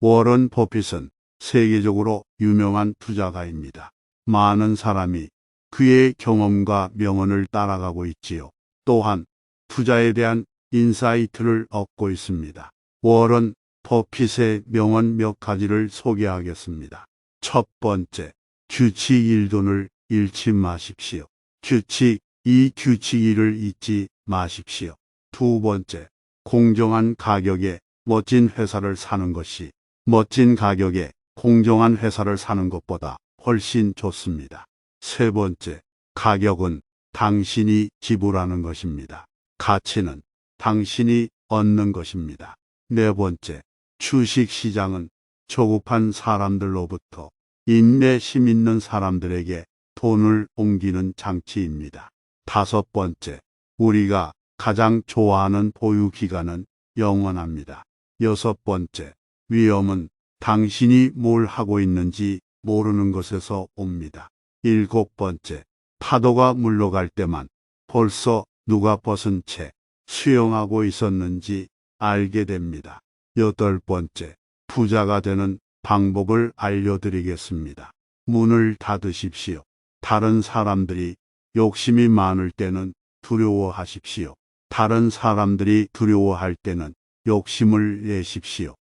워런 버핏은 세계적으로 유명한 투자가입니다. 많은 사람이 그의 경험과 명언을 따라가고 있지요. 또한 투자에 대한 인사이트를 얻고 있습니다. 워런 버핏의 명언 몇 가지를 소개하겠습니다. 첫 번째, 규칙 1돈을 잃지 마십시오. 규칙 이 규칙 1을 잊지 마십시오. 두 번째, 공정한 가격에 멋진 회사를 사는 것이 멋진 가격에 공정한 회사를 사는 것보다 훨씬 좋습니다. 세 번째, 가격은 당신이 지불하는 것입니다. 가치는 당신이 얻는 것입니다. 네 번째, 주식 시장은 조급한 사람들로부터 인내심 있는 사람들에게 돈을 옮기는 장치입니다. 다섯 번째, 우리가 가장 좋아하는 보유 기간은 영원합니다. 여섯 번째, 위험은 당신이 뭘 하고 있는지 모르는 것에서 옵니다. 일곱 번째, 파도가 물러갈 때만 벌써 누가 벗은 채 수영하고 있었는지 알게 됩니다. 여덟 번째, 부자가 되는 방법을 알려드리겠습니다. 문을 닫으십시오. 다른 사람들이 욕심이 많을 때는 두려워하십시오. 다른 사람들이 두려워할 때는 욕심을 내십시오.